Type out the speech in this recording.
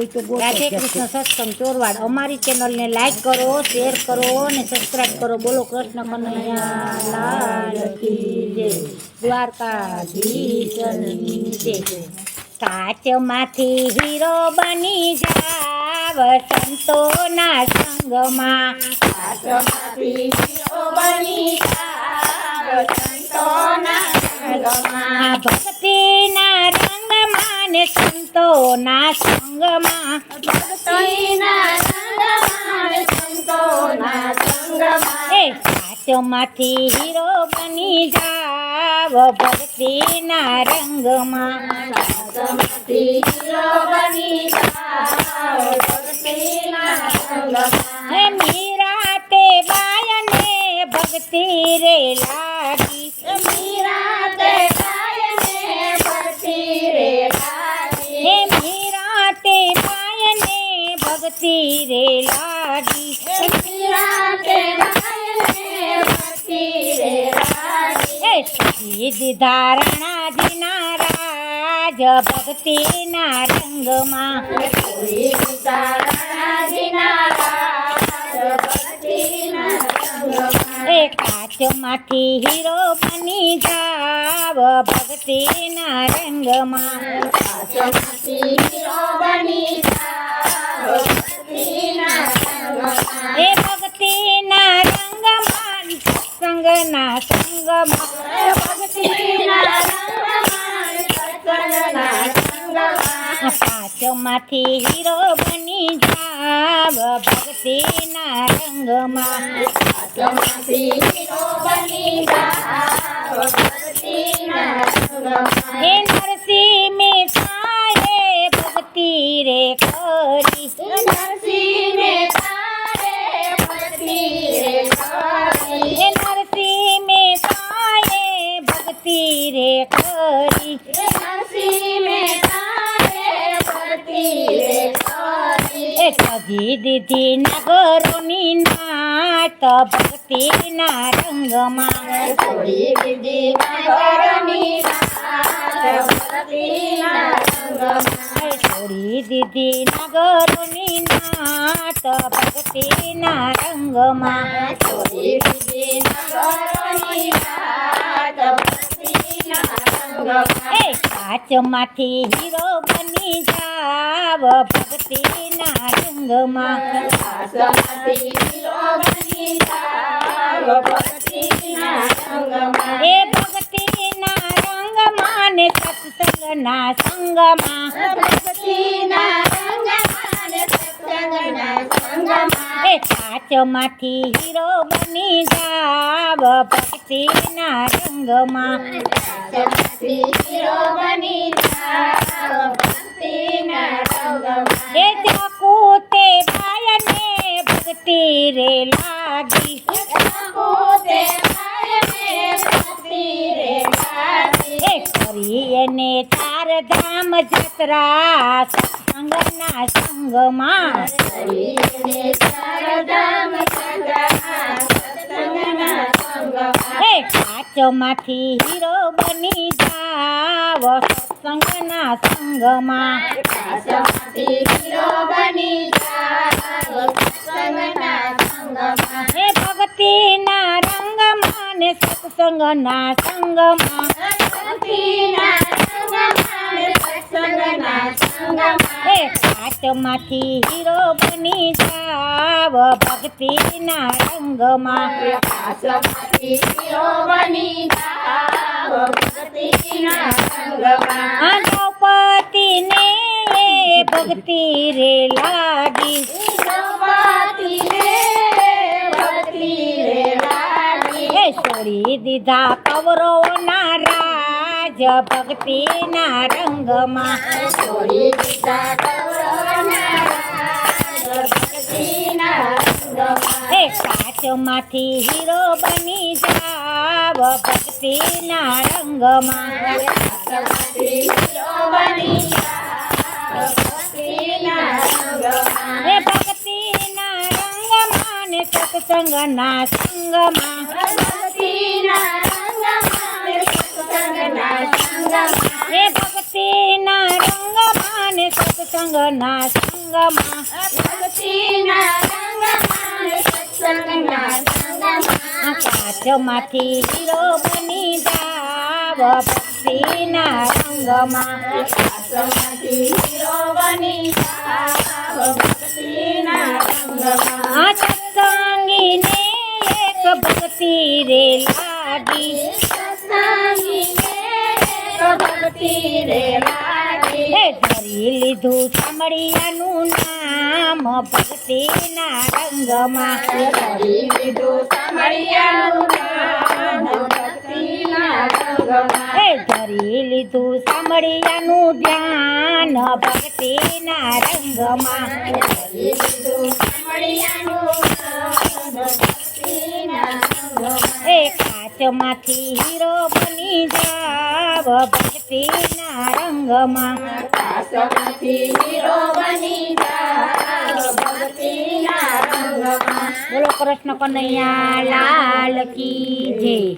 હોય તો રાધે કૃષ્ણ સત્સંગ ચોરવાડ. અમારી ચેનલને લાઈક કરો શેર કરો અને સબસ્ક્રાઈબ કરો. બોલો કૃષ્ણ કનૈયા લાલ કી જય. દ્વારકાધીશની જય. કાચમાંથી હીરો બની જાવ સંતોના સંગમાં. ને સંતોના સંગમાં એ કાચમાંથી હીરો બની જાવ ભક્તિના રંગમાં. મીરા તે બાયને ભક્તિ રે ભક્તિ રે હે સીધી ધારણા દિનારાજ ભક્તિના રંગમાં. કાચમાંથી હીરો બની જાવ ભક્તિના રંગમાં. એ કાચમાંથી હીરો બની જાવ ભક્તિના રંગમાં. રે કરી એ સજી દીધી નગરોની નાત ભક્તિના રંગમાં એ છોડી દીધી નગરોની નાત ભક્તિના રંગમાં એ કાચમાંથી હીરો બની જાવ ભક્તિના રંગમાં. એ ભક્તિના રંગમાં ને સત્સંગના સંગમાં. એ કાચમાંથી હીરો બની જાવ ભક્તિના રંગમાં એ ચાકુ તે બાયને ભક્તિ રે લાગી એ કરી એને ચાર ધામ જત્રા સત્સંગના સંગમાં. કાચમાંથી હીરો બની જાવ સત્સંગના સંગમાં. હે ભક્તિના રંગમાં ને સત્સંગના સંગમાં. એ કાચમાંથી હીરો બની જાવ. ભક્તિના રંગમાં આ દ્રૌપદીને ભક્તિ રે લાગી. દ્રૌપદીને ભક્તિ રે એ છોડી દીધા કૌરવોના રાજ ભક્તિના રંગમાં હે કાચમાંથી હીરો બની જાવ ભક્તિના રંગમાં. એ ભક્તિના રંગમાં. ને સત્સંગના સંગમાં. એ ભક્તિના રંગમાં ને સત્સંગના સંગમાં ભક્તિના રંગમાં સત્સંગના સંગમાં કાચમાંથી હીરો બની જાવ ભક્તિના રંગમાં કાચમાંથી હીરો બની જાવ ભક્તિના રંગમાં સત્સંગીને એક ભક્તિ રે લાગી ધરી લીધું સામળિયાનું નામ ભક્તિના રંગમાં. ધરી લીધું સામળિયાનું ધરી લીધું સામળિયાનું ધ્યાન ભક્તિના રંગમાં. ધરી લીધું સાંભળિયાનું કાચમાંથી હીરો બની જાવ ભક્તિના રંગમાં. કાસમાંથી હીરો બની જાવ ભક્તિના રંગમાં. બોલો કૃષ્ણ કનૈયા લાલ કી જય.